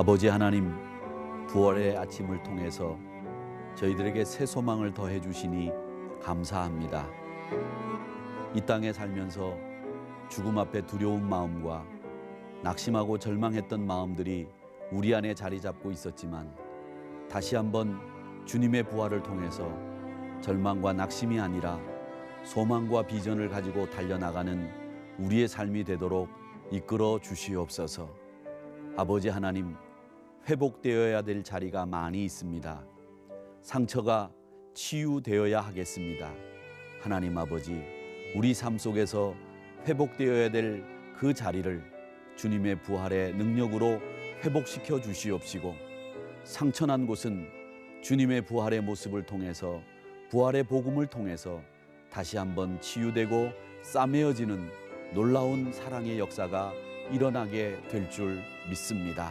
아버지 하나님 부활의 아침을 통해서 저희들에게 새 소망을 더해 주시니 감사합니다. 이 땅에 살면서 죽음 앞에 두려운 마음과 낙심하고 절망했던 마음들이 우리 안에 자리 잡고 있었지만 다시 한번 주님의 부활을 통해서 절망과 낙심이 아니라 소망과 비전을 가지고 달려나가는 우리의 삶이 되도록 이끌어 주시옵소서. 아버지 하나님, 회복되어야 될 자리가 많이 있습니다. 상처가 치유되어야 하겠습니다. 하나님 아버지, 우리 삶 속에서 회복되어야 될 그 자리를 주님의 부활의 능력으로 회복시켜 주시옵시고 상처난 곳은 주님의 부활의 모습을 통해서 부활의 복음을 통해서 다시 한번 치유되고 싸매어지는 놀라운 사랑의 역사가 일어나게 될 줄 믿습니다.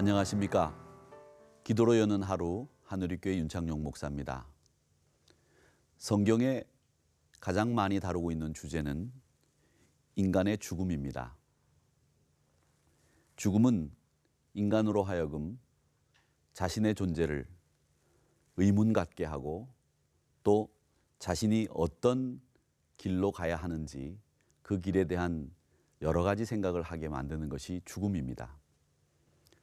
안녕하십니까? 기도로 여는 하루 하늘의교회 윤창용 목사입니다. 성경에 가장 많이 다루고 있는 주제는 인간의 죽음입니다. 죽음은 인간으로 하여금 자신의 존재를 의문 갖게 하고 또 자신이 어떤 길로 가야 하는지 그 길에 대한 여러 가지 생각을 하게 만드는 것이 죽음입니다.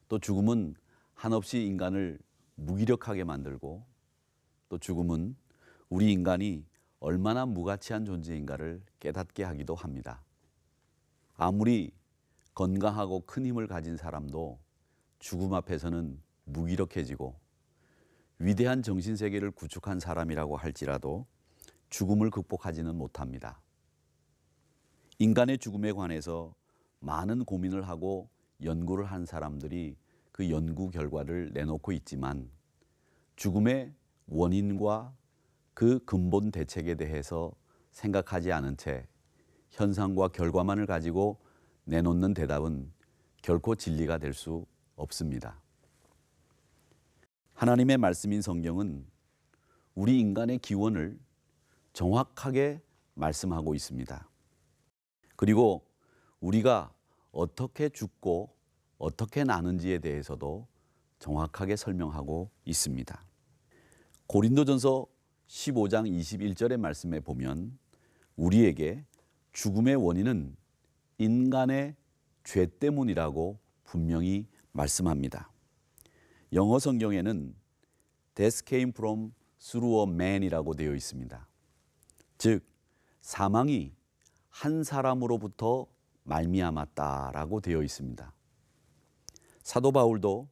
또 죽음은 한없이 인간을 무기력하게 만들고 또 죽음은 우리 인간이 얼마나 무가치한 존재인가를 깨닫게 하기도 합니다. 아무리 건강하고 큰 힘을 가진 사람도 죽음 앞에서는 무기력해지고 위대한 정신세계를 구축한 사람이라고 할지라도 죽음을 극복하지는 못합니다. 인간의 죽음에 관해서 많은 고민을 하고 연구를 한 사람들이 그 연구 결과를 내놓고 있지만 죽음의 원인과 그 근본 대책에 대해서 생각하지 않은 채 현상과 결과만을 가지고 내놓는 대답은 결코 진리가 될 수 없습니다. 하나님의 말씀인 성경은 우리 인간의 기원을 정확하게 말씀하고 있습니다. 그리고 우리가 어떻게 죽고 어떻게 나는지에 대해서도 정확하게 설명하고 있습니다. 고린도전서 15장 21절의 말씀에 보면 우리에게 죽음의 원인은 인간의 죄 때문이라고 분명히 말씀합니다. 영어 성경에는 Death came from through a man이라고 되어 있습니다. 즉 사망이 한 사람으로부터 말미암았다라고 되어 있습니다. 사도 바울도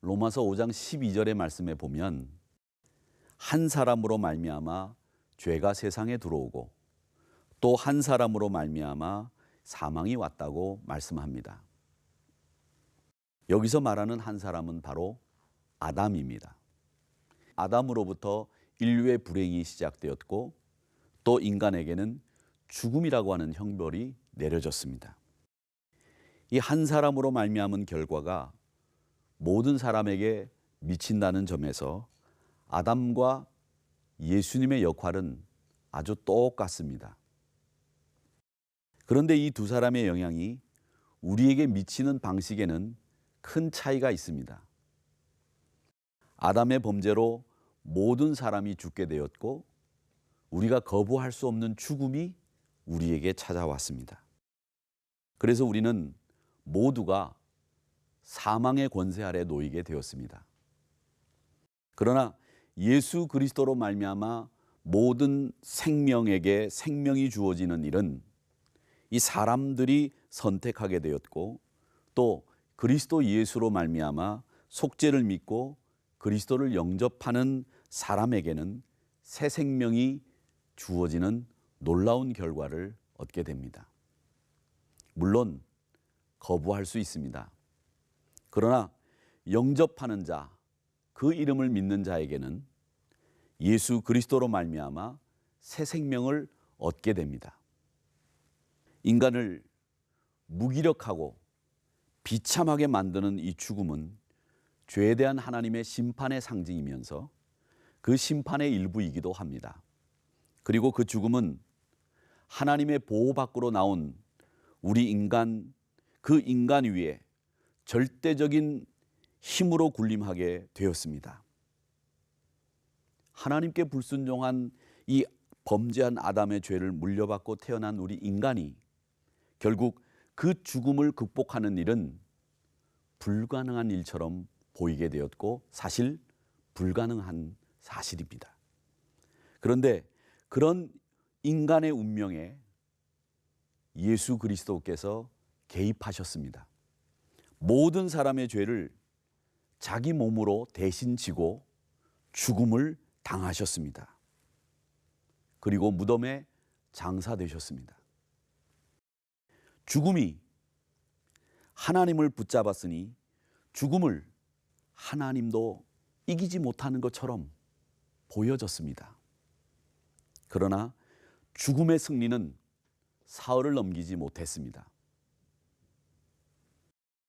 로마서 5장 12절의 말씀에 보면 한 사람으로 말미암아 죄가 세상에 들어오고 또 한 사람으로 말미암아 사망이 왔다고 말씀합니다. 여기서 말하는 한 사람은 바로 아담입니다. 아담으로부터 인류의 불행이 시작되었고 또 인간에게는 죽음이라고 하는 형벌이 내려졌습니다. 이 한 사람으로 말미암은 결과가 모든 사람에게 미친다는 점에서 아담과 예수님의 역할은 아주 똑같습니다. 그런데 이 두 사람의 영향이 우리에게 미치는 방식에는 큰 차이가 있습니다. 아담의 범죄로 모든 사람이 죽게 되었고 우리가 거부할 수 없는 죽음이 우리에게 찾아왔습니다. 그래서 우리는 모두가 사망의 권세 아래 놓이게 되었습니다. 그러나 예수 그리스도로 말미암아 모든 생명에게 생명이 주어지는 일은 이 사람들이 선택하게 되었고 또 그리스도 예수로 말미암아 속죄를 믿고 그리스도를 영접하는 사람에게는 새 생명이 주어지는 놀라운 결과를 얻게 됩니다. 물론 거부할 수 있습니다. 그러나 영접하는 자, 그 이름을 믿는 자에게는 예수 그리스도로 말미암아 새 생명을 얻게 됩니다. 인간을 무기력하고 비참하게 만드는 이 죽음은 죄에 대한 하나님의 심판의 상징이면서 그 심판의 일부이기도 합니다. 그리고 그 죽음은 하나님의 보호 밖으로 나온 우리 인간 그 인간 위에 절대적인 힘으로 군림하게 되었습니다. 하나님께 불순종한 이 범죄한 아담의 죄를 물려받고 태어난 우리 인간이 결국 그 죽음을 극복하는 일은 불가능한 일처럼 보이게 되었고 사실 불가능한 사실입니다. 그런데 그런 인간의 운명에 예수 그리스도께서 개입하셨습니다. 모든 사람의 죄를 자기 몸으로 대신 지고 죽음을 당하셨습니다. 그리고 무덤에 장사되셨습니다. 죽음이 하나님을 붙잡았으니 죽음을 하나님도 이기지 못하는 것처럼 보여졌습니다. 그러나 죽음의 승리는 사흘을 넘기지 못했습니다.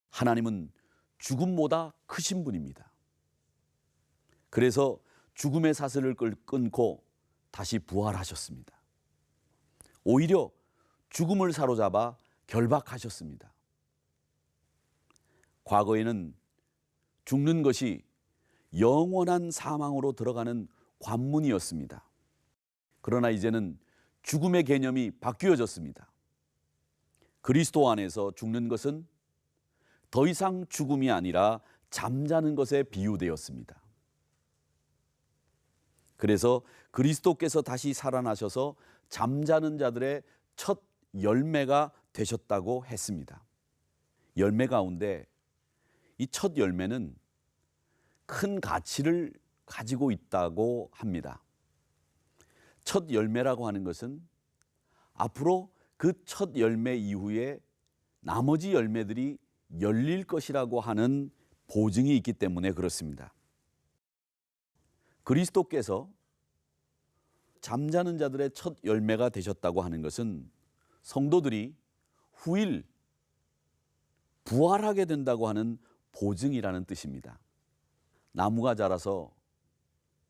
하나님은 죽음보다 크신 분입니다. 그래서 죽음의 사슬을 끊고 다시 부활하셨습니다. 오히려 죽음을 사로잡아 결박하셨습니다. 과거에는 죽는 것이 영원한 사망으로 들어가는 관문이었습니다. 그러나 이제는 죽음의 개념이 바뀌어졌습니다. 그리스도 안에서 죽는 것은 더 이상 죽음이 아니라 잠자는 것에 비유되었습니다. 그래서 그리스도께서 다시 살아나셔서 잠자는 자들의 첫 열매가 되셨다고 했습니다. 열매 가운데 이 첫 열매는 큰 가치를 가지고 있다고 합니다. 첫 열매라고 하는 것은 앞으로 그 첫 열매 이후에 나머지 열매들이 열릴 것이라고 하는 보증이 있기 때문에 그렇습니다. 그리스도께서 잠자는 자들의 첫 열매가 되셨다고 하는 것은 성도들이 후일 부활하게 된다고 하는 보증이라는 뜻입니다. 나무가 자라서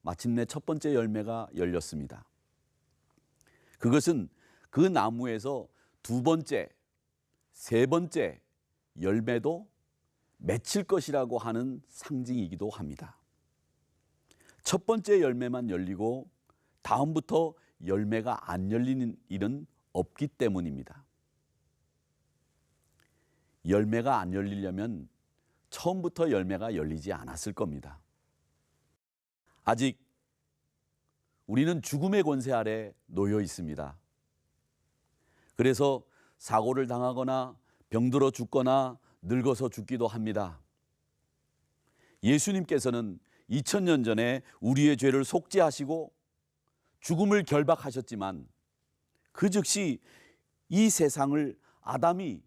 마침내 첫 번째 열매가 열렸습니다. 그것은 그 나무에서 두 번째, 세 번째 열매도 맺힐 것이라고 하는 상징이기도 합니다. 첫 번째 열매만 열리고 다음부터 열매가 안 열리는 일은 없기 때문입니다. 열매가 안 열리려면 처음부터 열매가 열리지 않았을 겁니다. 아직 우리는 죽음의 권세 아래 놓여 있습니다. 그래서 사고를 당하거나 병들어 죽거나 늙어서 죽기도 합니다. 예수님께서는 2000년 전에 우리의 죄를 속죄하시고 죽음을 결박하셨지만 그 즉시 이 세상을 아담이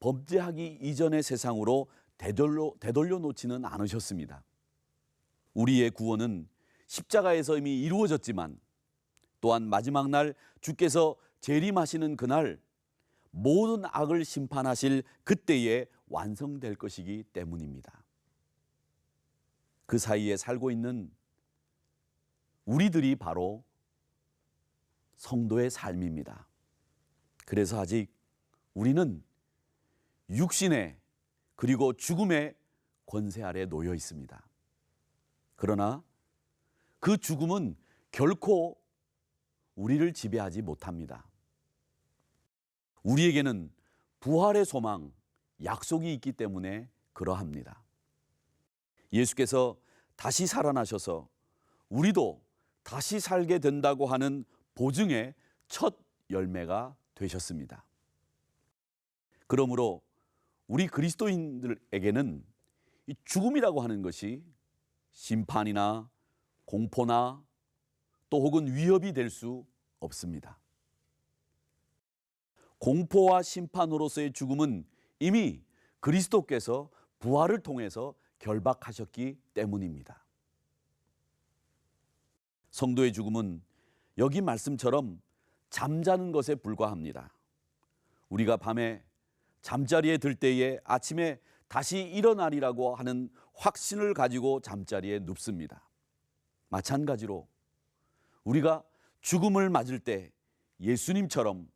범죄하기 이전의 세상으로 되돌려, 되돌려 놓지는 않으셨습니다. 우리의 구원은 십자가에서 이미 이루어졌지만 또한 마지막 날 주께서 재림하시는 그날 모든 악을 심판하실 그때에 완성될 것이기 때문입니다. 그 사이에 살고 있는 우리들이 바로 성도의 삶입니다. 그래서 아직 우리는 육신의 그리고 죽음의 권세 아래 놓여 있습니다. 그러나 그 죽음은 결코 우리를 지배하지 못합니다. 우리에게는 부활의 소망, 약속이 있기 때문에 그러합니다. 예수께서 다시 살아나셔서 우리도 다시 살게 된다고 하는 보증의 첫 열매가 되셨습니다. 그러므로 우리 그리스도인들에게는 이 죽음이라고 하는 것이 심판이나 공포나 또 혹은 위협이 될 수 없습니다. 공포와 심판으로서의 죽음은 이미 그리스도께서 부활을 통해서 결박하셨기 때문입니다. 성도의 죽음은 여기 말씀처럼 잠자는 것에 불과합니다. 우리가 밤에 잠자리에 들 때에 아침에 다시 일어나리라고 하는 확신을 가지고 잠자리에 눕습니다. 마찬가지로 우리가 죽음을 맞을 때 예수님처럼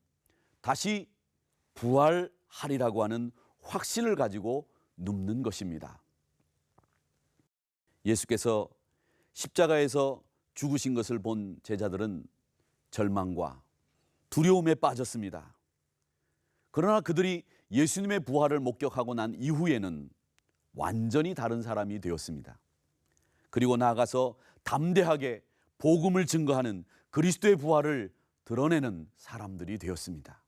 다시 부활하리라고 하는 확신을 가지고 눕는 것입니다. 예수께서 십자가에서 죽으신 것을 본 제자들은 절망과 두려움에 빠졌습니다. 그러나 그들이 예수님의 부활을 목격하고 난 이후에는 완전히 다른 사람이 되었습니다. 그리고 나아가서 담대하게 복음을 증거하는 그리스도의 부활을 드러내는 사람들이 되었습니다.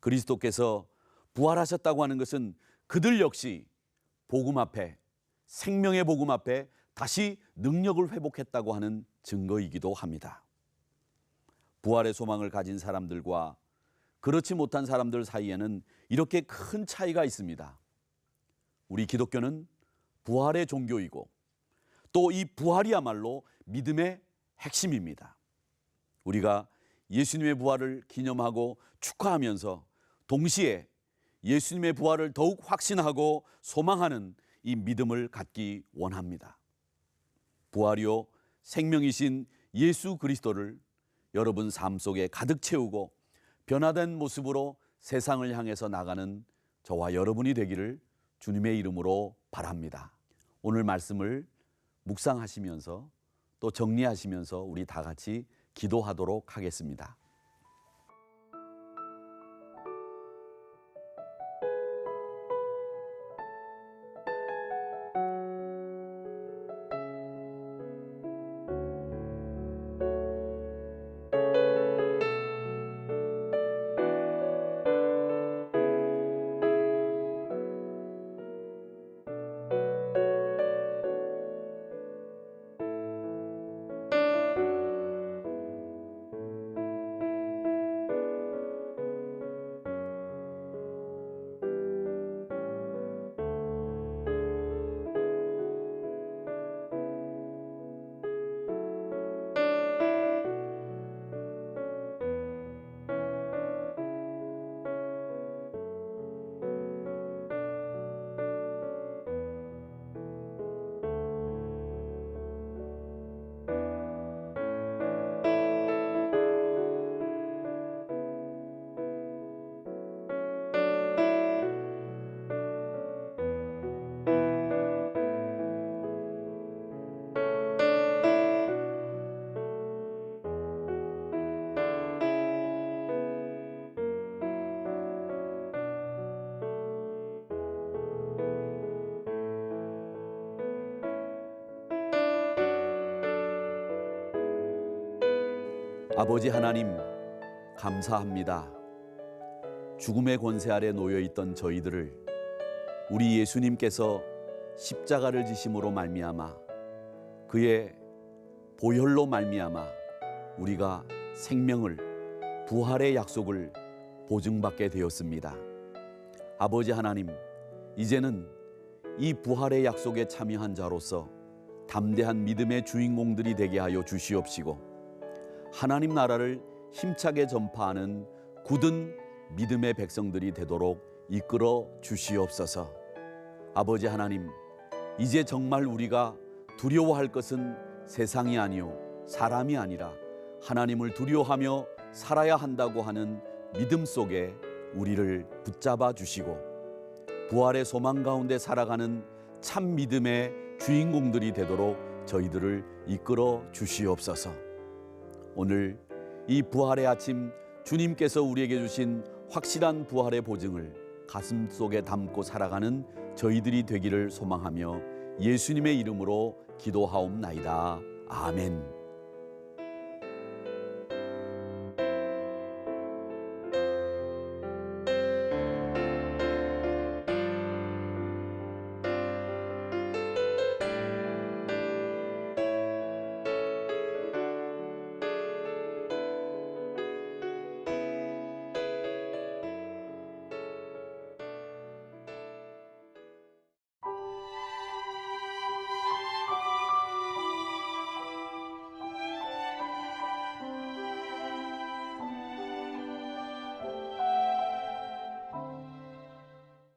그리스도께서 부활하셨다고 하는 것은 그들 역시 복음 앞에 생명의 복음 앞에 다시 능력을 회복했다고 하는 증거이기도 합니다. 부활의 소망을 가진 사람들과 그렇지 못한 사람들 사이에는 이렇게 큰 차이가 있습니다. 우리 기독교는 부활의 종교이고 또 이 부활이야말로 믿음의 핵심입니다. 우리가 예수님의 부활을 기념하고 축하하면서 동시에 예수님의 부활을 더욱 확신하고 소망하는 이 믿음을 갖기 원합니다. 부활이요 생명이신 예수 그리스도를 여러분 삶 속에 가득 채우고 변화된 모습으로 세상을 향해서 나가는 저와 여러분이 되기를 주님의 이름으로 바랍니다. 오늘 말씀을 묵상하시면서 또 정리하시면서 우리 다 같이 기도하도록 하겠습니다. 아버지 하나님, 감사합니다. 죽음의 권세 아래 놓여 있던 저희들을 우리 예수님께서 십자가를 지심으로 말미암아 그의 보혈로 말미암아 우리가 생명을 부활의 약속을 보증받게 되었습니다. 아버지 하나님, 이제는 이 부활의 약속에 참여한 자로서 담대한 믿음의 주인공들이 되게 하여 주시옵시고 하나님 나라를 힘차게 전파하는 굳은 믿음의 백성들이 되도록 이끌어 주시옵소서. 아버지 하나님, 이제 정말 우리가 두려워할 것은 세상이 아니요 사람이 아니라 하나님을 두려워하며 살아야 한다고 하는 믿음 속에 우리를 붙잡아 주시고 부활의 소망 가운데 살아가는 참 믿음의 주인공들이 되도록 저희들을 이끌어 주시옵소서. 오늘 이 부활의 아침 주님께서 우리에게 주신 확실한 부활의 보증을 가슴 속에 담고 살아가는 저희들이 되기를 소망하며 예수님의 이름으로 기도하옵나이다. 아멘.